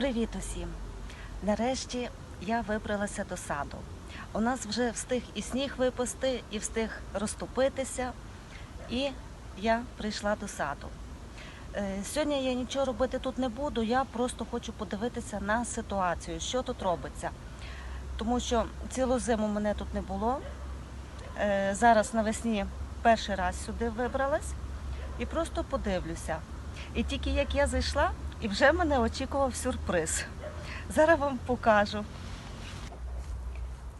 Привіт усім! Нарешті я вибралася до саду. У нас вже встиг і сніг випасти, і встиг розтопитися, і я прийшла до саду. Е, Сьогодні я нічого робити тут не буду, я просто хочу подивитися на ситуацію, що тут робиться. Тому що цілу зиму мене тут не було. Е, Зараз навесні перший раз сюди вибралась і просто подивлюся. І тільки як я зайшла, і вже мене очікував сюрприз. Зараз вам покажу.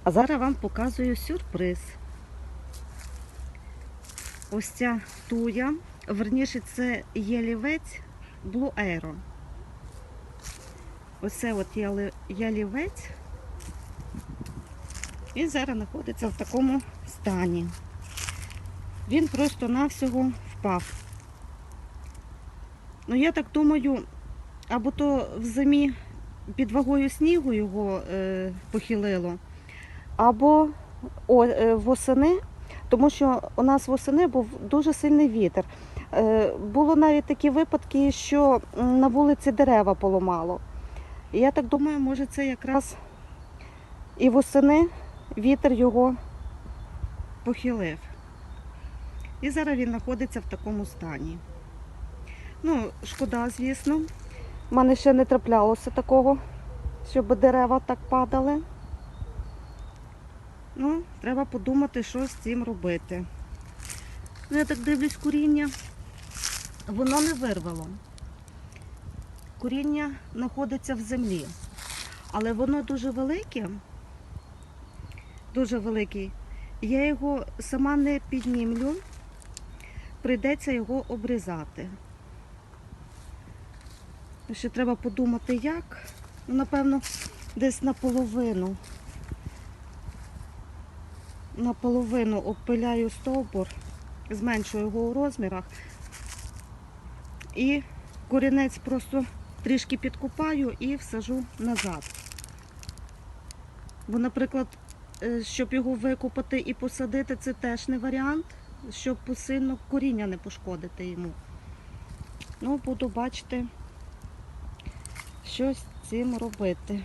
А зараз вам показую сюрприз. Ось ця туя, верніше, це ялівець Blue Aero. Оце от ялівець. Він зараз знаходиться в такому стані. Він просто-навсього впав. Ну, я так думаю, або то в зимі під вагою снігу його е, похилило, або о, е, восени, тому що у нас восени був дуже сильний вітер. Е, було навіть такі випадки, що на вулиці дерева поламало. Я так думаю, може це якраз і восени вітер його похилив. І зараз він знаходиться в такому стані. Ну, шкода, звісно. У мене ще не траплялося такого, щоб дерева так падали. Ну, треба подумати, що з цим робити. Ну, я так дивлюсь коріння. Воно не вирвало. Коріння знаходиться в землі. Але воно дуже велике, дуже великий. Я його сама не піднімлю, прийдеться його обрізати. Ще треба подумати, як. Ну, напевно, десь наполовину. Наполовину обпиляю стовбур, зменшую його у розмірах. І корінець просто трішки підкупаю і всажу назад. Бо, наприклад, е, щоб його викопати і посадити, це теж не варіант, щоб сильно коріння не пошкодити йому. Ну, буду бачити що з цим робити.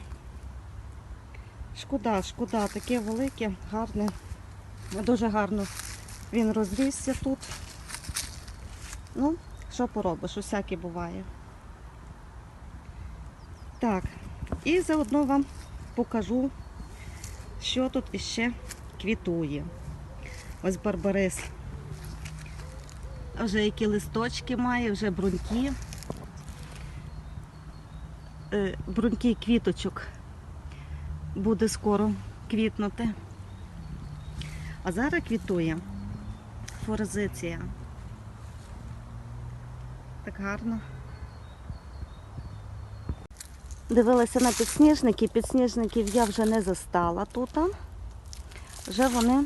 Шкода, шкода, таке велике, гарне, дуже гарно він розрісся тут. Ну, що поробиш, усяке буває. Так, і заодно вам покажу, що тут іще квітує. Ось барбарис. Вже які листочки має, вже бруньки е, бруньки квіточок буде скоро квітнути. А зараз квітує форзиція. Так гарно. Дивилася на підсніжники. Підсніжників я вже не застала тут. Вже вони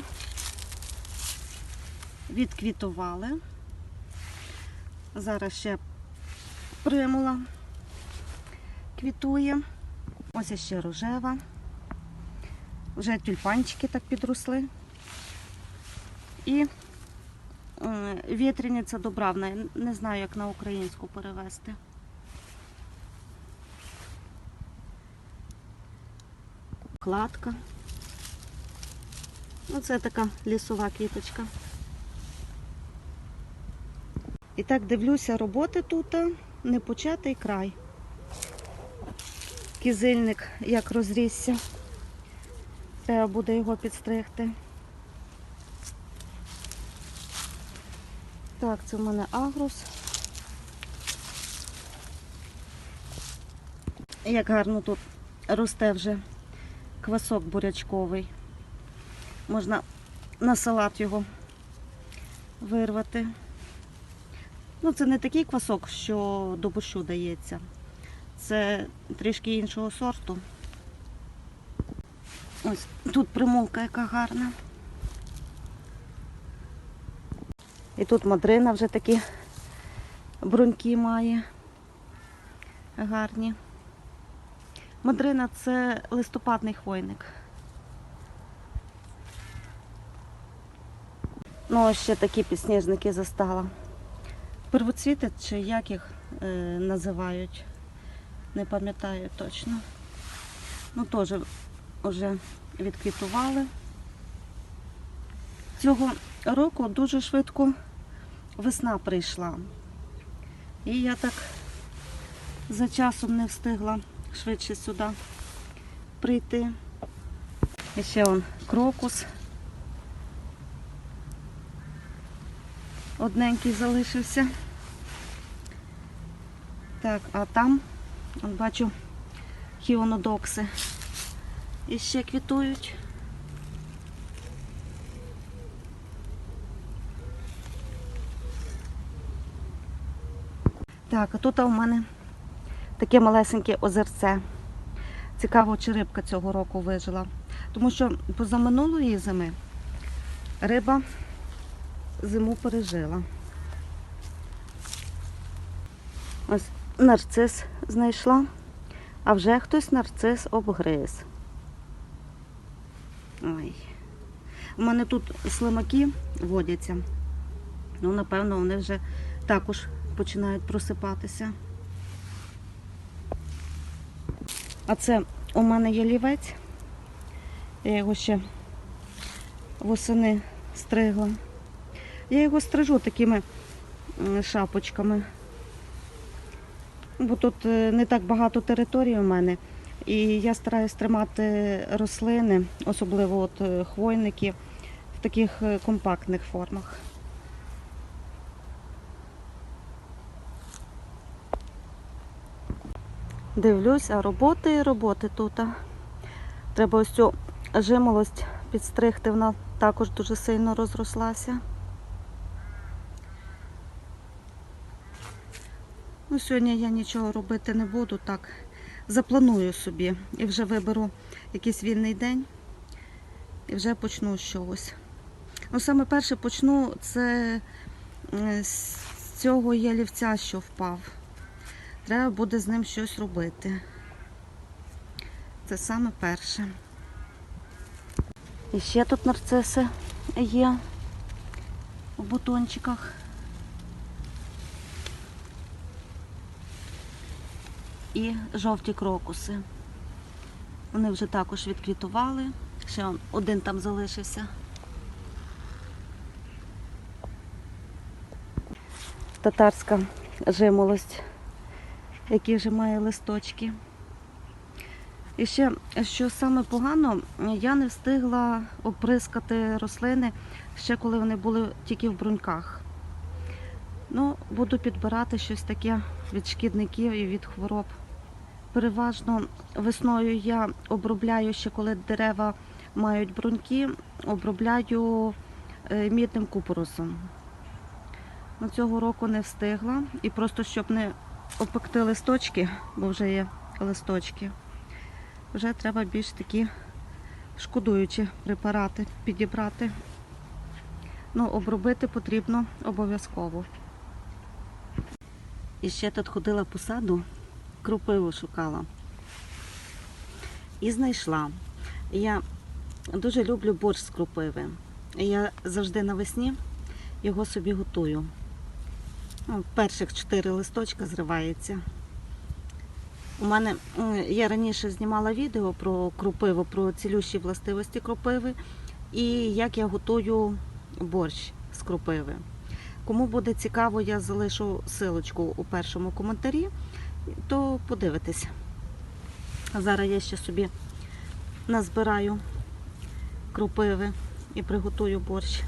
відквітували. Зараз ще примула квітує. Ось ще рожева. Вже тюльпанчики так підросли. І е, вітряниця добравна. Не знаю, як на українську перевести. Кладка. Оце така лісова квіточка. І так дивлюся, роботи тут не початий край кізильник як розрісся. Треба буде його підстригти. Так, це в мене агрус. Як гарно тут росте вже квасок бурячковий. Можна на салат його вирвати. Ну, це не такий квасок, що до борщу дається. Це трішки іншого сорту. Ось тут примулка яка гарна. І тут мадрина вже такі бруньки має. Гарні. Мадрина це листопадний хвойник. Ну, ось ще такі підсніжники застала. Первоцвіти, чи як їх е, називають. Не пам'ятаю точно. Ну, теж вже відквітували. Цього року дуже швидко весна прийшла. І я так за часом не встигла швидше сюди прийти. І ще он крокус. Одненький залишився. Так, а там, от бачу, хіонодокси. І ще квітують. Так, а тут у мене таке малесеньке озерце. Цікаво, чи рибка цього року вижила. Тому що позаминулої зими риба зиму пережила. Ось нарцис знайшла, а вже хтось нарцис обгриз. Ой. У мене тут слимаки водяться. Ну, напевно, вони вже також починають просипатися. А це у мене є лівець. Я його ще восени стригла. Я його стрижу такими шапочками. Бо тут е, не так багато території у мене. І я стараюсь тримати рослини, особливо от е, хвойники, в таких е, компактних формах. Дивлюсь, а роботи і роботи тут. Треба ось цю жимолость підстригти, вона також дуже сильно розрослася. Ну, сьогодні я нічого робити не буду, так запланую собі і вже виберу якийсь вільний день і вже почну з чогось. Ну, саме перше почну це з цього ялівця, що впав. Треба буде з ним щось робити. Це саме перше. І ще тут нарциси є у бутончиках. І жовті крокуси. Вони вже також відквітували. Ще один там залишився. Татарська жимолость, які вже має листочки. І ще, що саме погано, я не встигла оприскати рослини ще коли вони були тільки в бруньках. Ну, буду підбирати щось таке від шкідників і від хвороб. Переважно весною я обробляю ще коли дерева мають бруньки, обробляю е, мідним купоросом. Ну, цього року не встигла. І просто щоб не опекти листочки, бо вже є листочки, вже треба більш такі шкодуючі препарати підібрати. Ну, обробити потрібно обов'язково. І ще тут ходила по саду, крупиву шукала. І знайшла. Я дуже люблю борщ з крупиви. І Я завжди навесні його собі готую. Ну, перших чотири листочка зривається. У мене я раніше знімала відео про крупиву, про цілющі властивості крупиви і як я готую борщ з крупиви. Кому буде цікаво, я залишу силочку у першому коментарі, то подивитися. Зараз я ще собі назбираю крупиви і приготую борщ.